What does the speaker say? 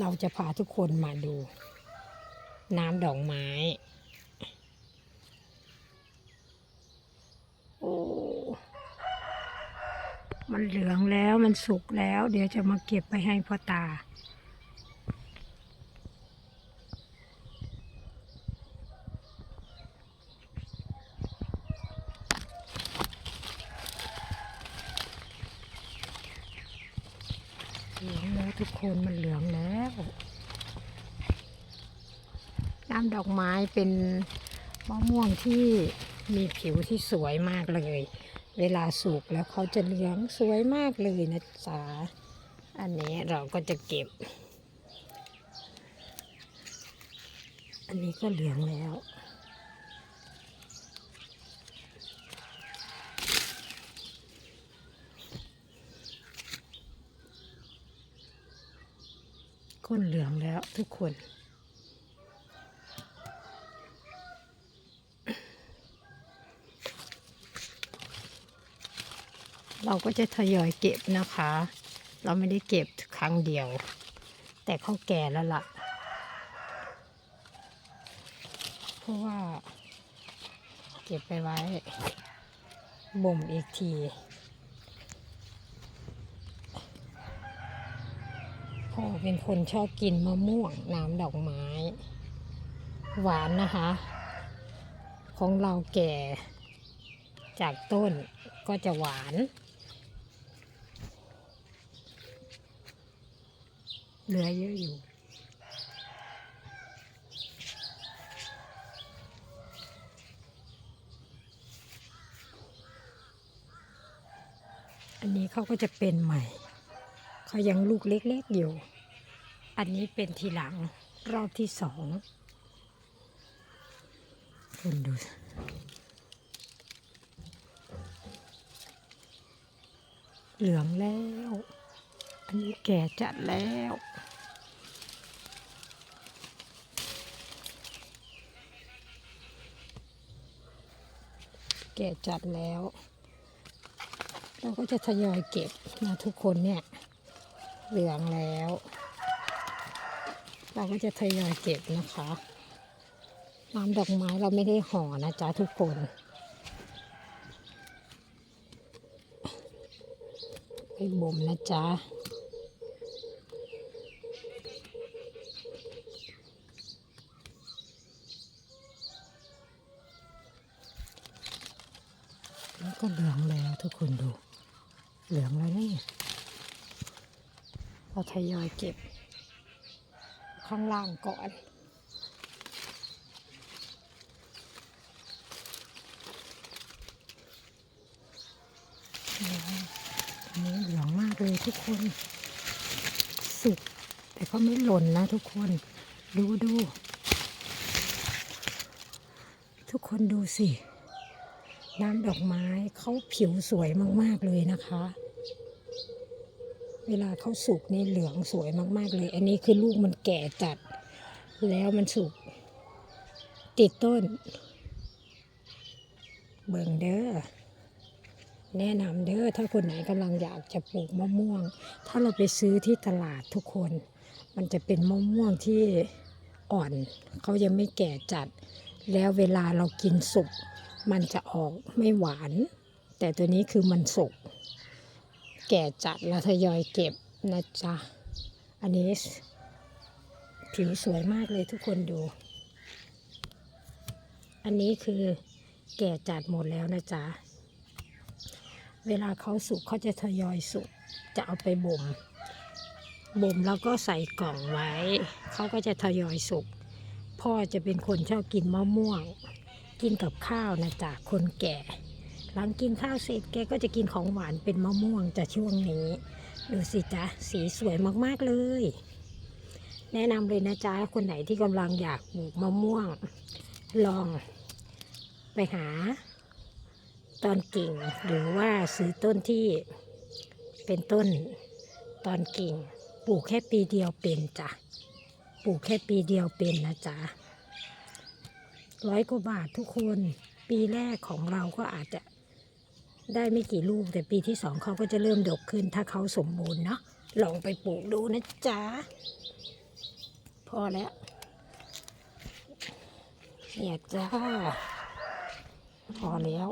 เราจะพาทุกคนมาดู น้ำดอกไม้ โอ้ มันเหลืองแล้วมันสุกแล้ว เดี๋ยวจะมาเก็บไปให้พ่อตา ลืองแล้วทุกคนมันเหลืองแล้ว น้ำดอกไม้เป็นมะม่วงที่มีผิวที่สวยมากเลย เวลาสุกแล้วเขาจะเหลืองสวยมากเลยนะจ๊ะ อันนี้เราก็จะเก็บ อันนี้ก็เหลืองแล้ว ก้นเหลืองแล้วทุกคน เราก็จะทยอยเก็บนะคะ เราไม่ได้เก็บครั้งเดียว แต่เขาแก่แล้วล่ะ เพราะว่า เก็บไปไว้บ่มอีกที พ่อเป็นคนชอบกินมะม่วงน้ำดอกไม้ หวานนะคะ ของเราแก่จากต้นก็จะหวาน เหลือเยอะอยู่ อันนี้เขาก็จะเป็นใหม่ เขายังลูกเล็กๆอยู่ อันนี้เป็นทีหลังรอบที่สองคุณดูเหลืองแล้ว อันนี้แก่จัดแล้ว แก่จัดแล้ว เราก็จะทยอยเก็บนะทุกคนเนี่ย เหลืองแล้ว เราก็จะทยอยเก็บนะคะน้ำดอกไม้เราไม่ได้ห่อนะจ๊ะทุกคนไปบ่มนะจ๊ะแล้วก็เหลืองแล้วทุกคนดู เหลืองแล้วนี่ เราทยอยเก็บ ข้างล่างก่อนอันนี้เหลืองมากเลยทุกคนสุกแต่ก็ไม่หล่นนะทุกคน ดูดู ทุกคนดูสิ น้ำดอกไม้เขาผิวสวยมาก ๆ เลยนะคะ เวลาเขาสุกนี่เหลืองสวยมาก ๆ เลย อันนี้คือลูกมันแก่จัด แล้วมันสุก ติดต้น เบิ่งเด้อแนะนำเด้อถ้าคนไหนกำลังอยากจะปลูกมะม่วง ถ้าเราไปซื้อที่ตลาดทุกคน มันจะเป็นมะม่วงที่อ่อนเขายังไม่แก่จัด แล้วเวลาเรากินสุก มันจะออกไม่หวาน แต่ตัวนี้คือมันสุก แก่จัดแล้วทยอยเก็บนะจ๊ะ อันนี้ผิวสวยมากเลยทุกคนดู อันนี้คือแก่จัดหมดแล้วนะจ๊ะ เวลาเขาสุกเขาจะทยอยสุก จะเอาไปบ่ม บ่มแล้วก็ใส่กล่องไว้ เขาก็จะทยอยสุก พ่อจะเป็นคนชอบกินมะม่วง กินกับข้าวนะจ๊ะ คนแก่ หลังกินข้าวเสร็จแกก็จะกินของหวานเป็นมะม่วงจะช่วงนี้ ดูสิจ๊ะ สีสวยมากๆเลย แนะนำเลยนะจ๊ะ คนไหนที่กำลังอยากปลูกมะม่วง ลองไปหา ตอนกิ่ง หรือว่าซื้อต้นที่เป็นต้นตอนกิ่ง ปลูกแค่ปีเดียวเป็นจ้ะ ปลูกแค่ปีเดียวเป็นนะจ๊ะร้อยกว่าบาททุกคนปีแรกของเราก็อาจจะ ได้ไม่กี่ลูกแต่ปีที่สองเขาก็จะเริ่มดกขึ้น ถ้าเขาสมบูรณ์เนาะลองไปปลูกดูนะจ๊ะพอแล้วเนี่ยจ้าพอแล้ว